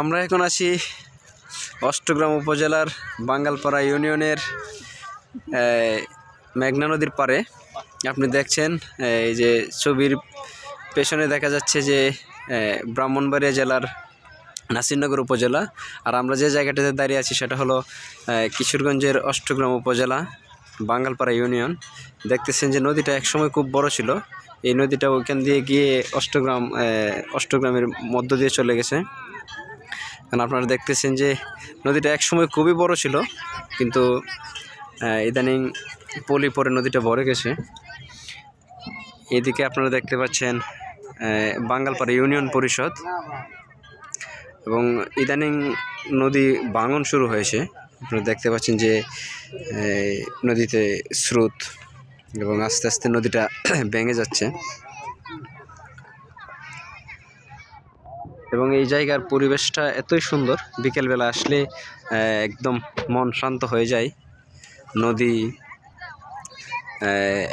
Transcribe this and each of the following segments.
আমরা এখন আছি অষ্টগ্রাম উপজেলার বাঙ্গালপাড়া ইউনিয়নের মেঘনা নদীর পারে আপনি দেখছেন এই যে ছবির পেছনে দেখা যাচ্ছে যে ব্রাহ্মণবাড়িয়া জেলার নাসিরনগর উপজেলা। আর আমরা যে জায়গাটাতে দাঁড়িয়ে আছি সেটা হলো কিশোরগঞ্জের অষ্টগ্রাম উপজেলা, বাঙ্গালপাড়া ইউনিয়ন। দেখতেছেন যে নদীটা একসময় খুব বড় ছিল। এই নদীটা ওইখান দিয়ে গিয়ে অষ্টগ্রাম অষ্টগ্রামের মধ্য দিয়ে চলে গেছে। কারণ আপনারা দেখতেছেন যে নদীটা একসময় খুবই বড় ছিল, কিন্তু ইদানিং পলি পরে নদীটা ভরে গেছে। এদিকে আপনারা দেখতে পাচ্ছেন বাঙ্গালপাড়া ইউনিয়ন পরিষদ এবং ইদানিং নদী ভাঙন শুরু হয়েছে। আপনারা দেখতে পাচ্ছেন যে নদীতে স্রোত এবং আস্তে আস্তে নদীটা ভেঙে যাচ্ছে। এবং এই জায়গার পরিবেশটা এতই সুন্দর, বিকেলবেলা আসলে একদম মন শান্ত হয়ে যায়। নদী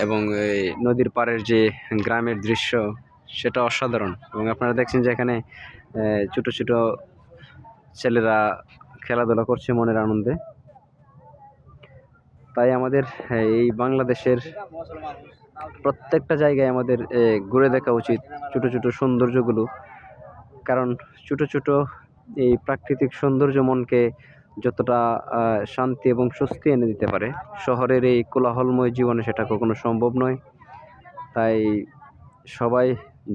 এবং নদীর পাড়ের যে গ্রামের দৃশ্য, সেটা অসাধারণ। এবং আপনারা দেখছেন যে এখানে ছোটো ছোটো ছেলেরা খেলাধুলা করছে মনের আনন্দে। তাই আমাদের এই বাংলাদেশের প্রত্যেকটা জায়গায় আমাদের ঘুরে দেখা উচিত ছোটো ছোটো সৌন্দর্যগুলো। কারণ ছোটো ছোটো এই প্রাকৃতিক সৌন্দর্য মনকে যতটা শান্তি এবং স্বস্তি এনে দিতে পারে, শহরের এই কোলাহলময় জীবনে সেটা কখনো সম্ভব নয়। তাই সবাই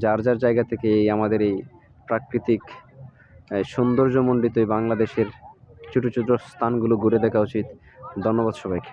যার যার জায়গা থেকে এই আমাদের এই প্রাকৃতিক সৌন্দর্যমণ্ডিত এই বাংলাদেশের ছোটো ছোটো স্থানগুলো ঘুরে দেখা উচিত। ধন্যবাদ সবাইকে।